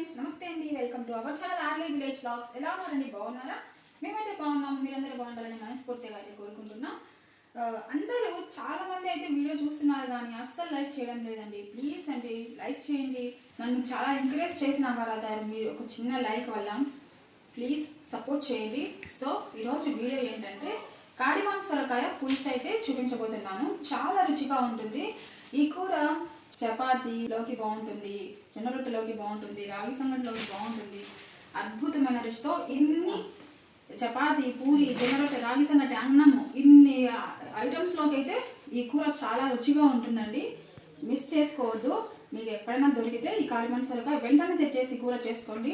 Friends నమస్తే అండి. Welcome to our channel Arli village vlogs ఎలా ఉన్నారండి? బాగున్నారా? మేమైతే బాగున్నాం. మీరందరూ బాగుండాలని మనస్ఫూర్తిగా అయితే కోరుకుంటున్నాం. అందరూ చాలా మంది అయితే వీడియో చూస్తున్నారు కానీ అస్సలు లైక్ చేయడం లేదండి. ప్లీజ్ అండి లైక్ చేయండి. నన్ను చాలా ఎంకరేజ్ చేసిన వాళ్ళ మీరు ఒక చిన్న లైక్ వల్ల ప్లీజ్ సపోర్ట్ చేయండి. సో ఈరోజు వీడియో ఏంటంటే కాడిమాంసలకాయ పులుసు అయితే చూపించబోతున్నాను. చాలా రుచిగా ఉంటుంది. ఈ కూర చపాతీలోకి బాగుంటుంది చిన్న రొట్టెలోకి బాగుంటుంది రాగి సంగటిలోకి బాగుంటుంది. అద్భుతమైన రుచితో ఇన్ని చపాతీ పూరి జొన్న రొట్టె రాగి సంగటి అన్నము ఇన్ని ఐటమ్స్లోకి అయితే ఈ కూర చాలా రుచిగా ఉంటుందండి. మిస్ చేసుకోవద్దు. మీకు ఎక్కడైనా దొరికితే ఈ కాడిమాంస సొరకాయ వెంటనే తెచ్చేసి కూర చేసుకోండి.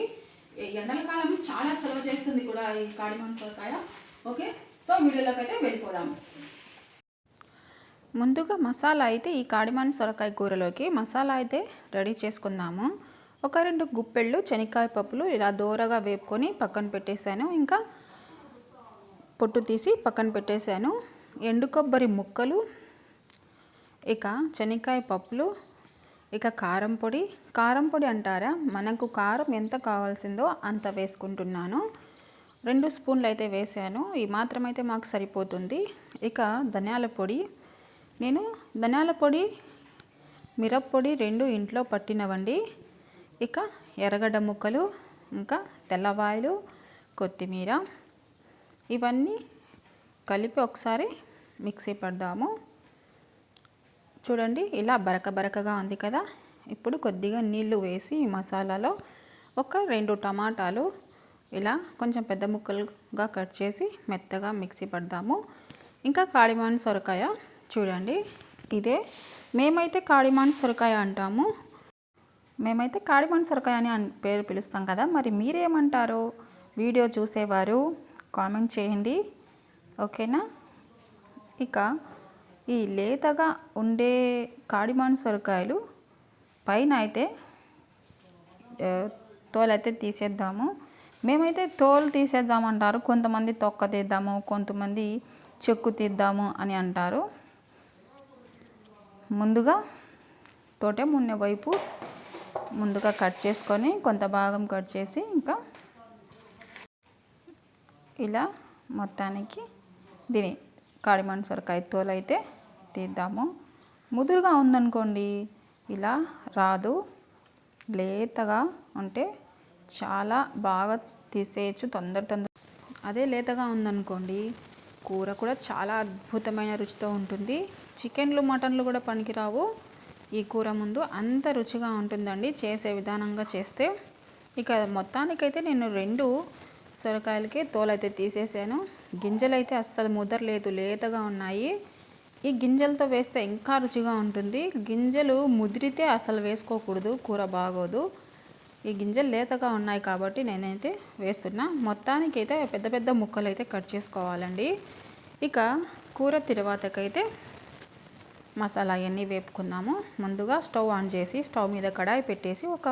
ఈ ఎండల కాలం చాలా చలవ చేస్తుంది కూడా ఈ కాడిమాంస సొరకాయ ఓకే? సో వీడియోలోకి అయితే వెళ్ళిపోదాం. ముందుగా మసాలా అయితే ఈ కాడిమాని సొరకాయ కూరలోకి మసాలా అయితే రెడీ చేసుకుందాము. ఒక రెండు గుప్పెళ్ళు శనక్కాయ పప్పులు ఇలా దూరగా వేపుకొని పక్కన పెట్టేశాను. ఇంకా పొట్టు తీసి పక్కన పెట్టేశాను. ఎండు కొబ్బరి ముక్కలు ఇక శనక్కాయ పప్పులు ఇక కారం పొడి. కారం పొడి అంటారా? మనకు కారం ఎంత కావాల్సిందో అంత వేసుకుంటున్నాను. రెండు స్పూన్లు అయితే వేసాను ఈ మాత్రమైతే మాకు సరిపోతుంది. ఇక ధనియాల పొడి నేను ధనియాల పొడి మిరప్పొడి రెండు ఇంట్లో పట్టినవండి. ఇక ఎర్రగడ్డ ముక్కలు ఇంకా తెల్లవాయలు కొత్తిమీర. ఇవన్నీ కలిపి ఒకసారి మిక్సీ పడదాము. చూడండి ఇలా బరక బరకగా ఉంది కదా. ఇప్పుడు కొద్దిగా నీళ్ళు వేసి మసాలాలో ఒక రెండు టమాటాలు ఇలా కొంచెం పెద్ద ముక్కలుగా కట్ చేసి మెత్తగా మిక్సీ పడదాము. ఇంకా కాళిమాన్ సొరకాయ. చూడండి. ఇదే. మేమైతే కాడిమాన్ సొరకాయ అంటాము. మేమైతే కాడిమాన్ సొరకాయ అని పేరు పిలుస్తాం కదా. మరి మీరేమంటారో? వీడియో చూసేవారు కామెంట్ చేయండి. ఓకేనా? ఇక ఈ లేతగా ఉండే కాడిమాన్ సొరకాయలు పైన అయితే తోలైతే తీసేద్దాము. మేమైతే తోలు తీసేద్దామంటారు. కొంతమంది తొక్క తీద్దాము కొంతమంది చెక్కు తీద్దాము అని అంటారు. ముందుగా తోటే మున్న వైపు ముందుగా కట్ చేసుకొని కొంత భాగం కట్ చేసి ఇంకా ఇలా మొత్తానికి దీని కాడిమాన్ సొరకాయ తోలు అయితే తీద్దాము. ముదురుగా ఉందనుకోండి ఇలా రాదు. లేతగా ఉంటే చాలా బాగా తీసేయచ్చు తొందర తొందర. అదే లేతగా ఉందనుకోండి కూర కూడా చాలా అద్భుతమైన రుచితో ఉంటుంది. చికెన్లు మటన్లు కూడా పనికిరావు. ఈ కూర ముందు అంత రుచిగా ఉంటుందండి. చేసే విధానంగా చేస్తే ఇక మొత్తానికైతే నేను రెండు సొరకాయలకి తోలైతే తీసేసాను. గింజలైతే అస్సలు ముదరలేదు లేతగా ఉన్నాయి. ఈ గింజలతో వేస్తే ఇంకా రుచిగా ఉంటుంది. గింజలు ముదిరితే అసలు వేసుకోకూడదు కూర బాగోదు. ఈ గింజలు లేతగా ఉన్నాయి కాబట్టి నేనైతే వేస్తున్నా. మొత్తానికి అయితే పెద్ద పెద్ద ముక్కలు అయితే కట్ చేసుకోవాలండి. ఇక కూర తర్వాతకైతే మసాలా అవన్నీ వేపుకుందాము. ముందుగా స్టవ్ ఆన్ చేసి స్టవ్ మీద కడాయి పెట్టేసి ఒక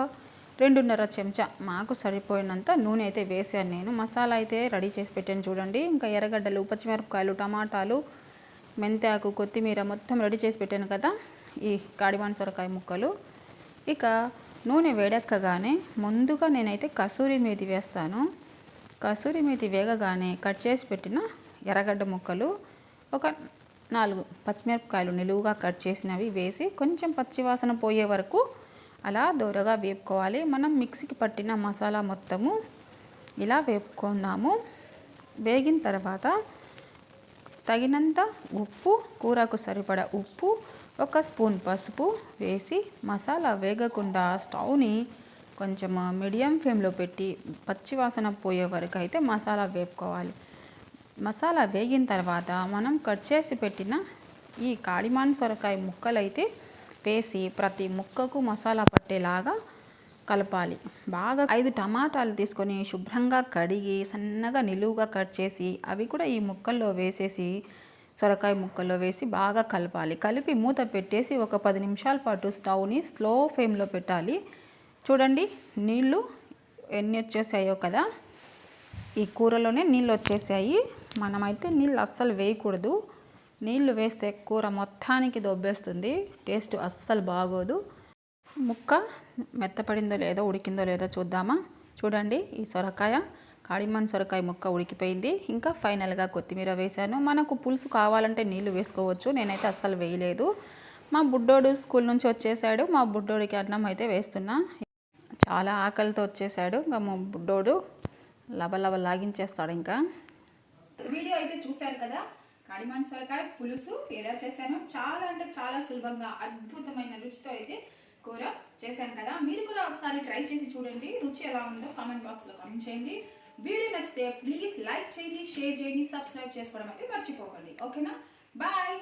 రెండున్నర చెంచా మాకు సరిపోయినంత నూనె అయితే వేసాను నేను. మసాలా అయితే రెడీ చేసి పెట్టాను చూడండి. ఇంకా ఎర్రగడ్డలు పచ్చిమిరపకాయలు టమాటాలు మెంతాకు కొత్తిమీర మొత్తం రెడీ చేసి పెట్టాను కదా. ఈ కాడిమాన్ సొరకాయ ముక్కలు. ఇక నూనె వేడెక్కగానే ముందుగా నేనైతే కసూరి మేతి వేస్తాను. కసూరి మేతి వేగగానే కట్ చేసి పెట్టిన ఎర్రగడ్డ ముక్కలు. ఒక నాలుగు పచ్చిమిరపకాయలు నిలువుగా కట్ చేసినవి వేసి కొంచెం పచ్చివాసన పోయే వరకు అలా దోరగా వేపుకోవాలి. మనం మిక్సీకి పట్టిన మసాలా మొత్తము ఇలా వేపుకుందాము. వేగిన తర్వాత తగినంత ఉప్పు కూరకు సరిపడ ఉప్పు ఒక స్పూన్ పసుపు వేసి మసాలా వేగకుండా స్టవ్ని కొంచెం మీడియం ఫ్లేమ్లో పెట్టి పచ్చివాసన పోయే వరకు అయితే మసాలా వేపుకోవాలి. మసాలా వేగిన తర్వాత మనం కట్ చేసి పెట్టిన ఈ కాడిమాన్ సొరకాయ ముక్కలైతే వేసి ప్రతి ముక్కకు మసాలా పట్టేలాగా కలపాలి. బాగా ఐదు టమాటాలు తీసుకొని శుభ్రంగా కడిగి సన్నగా నిలువుగా కట్ చేసి అవి కూడా ఈ ముక్కల్లో వేసేసి సొరకాయ ముక్కల్లో వేసి బాగా కలపాలి. కలిపి మూత పెట్టేసి ఒక పది నిమిషాల పాటు స్టవ్ని స్లో ఫ్లేమ్లో పెట్టాలి. చూడండి నీళ్ళు ఎన్ని వచ్చేసాయో కదా. ఈ కూరలోనే నీళ్ళు వచ్చేసాయి. మనమైతే నీళ్ళు అస్సలు వేయకూడదు. నీళ్ళు వేస్తే కూర మొత్తానికి దొబ్బేస్తుంది. టేస్ట్ అస్సలు బాగోదు. ముక్క మెత్తపడిందో లేదో ఉడికిందో లేదో చూద్దామా? చూడండి ఈ సొరకాయ. కాడిమన్ సొరకాయ ముక్క ఉడికిపోయింది. ఇంకా ఫైనల్గా కొత్తిమీర వేశాను. మనకు పులుసు కావాలంటే నీళ్ళు వేసుకోవచ్చు. నేనైతే అస్సలు వేయలేదు. మా బుడ్డోడు స్కూల్ నుంచి వచ్చేసాడు. మా బుడ్డోడికి అన్నం అయితే వేస్తున్నా. చాలా ఆకలితో వచ్చేసాడు. ఇంకా మా బుడ్డోడు లబలబ లాగించేస్తాడు ఇంకా. వీడియో అయితే చూశారు కదా? కడిమాన్ సొరకాయ పులుసు ఎలా చేశానో చాలా అంటే చాలా సులభంగా అద్భుతమైన రుచితో అయితే కూర చేశాను కదా? మీరు కూడా ఒకసారి ట్రై చేసి చూడండి. రుచి ఎలా ఉందో కామెంట్ బాక్స్లో కామెంట్ చేయండి. వీడియో నచ్చితే ప్లీజ్ లైక్ చేయండి షేర్ చేయండి సబ్స్క్రైబ్ చేసుకోవడం అయితే మర్చిపోకండి. ఓకేనా బాయ్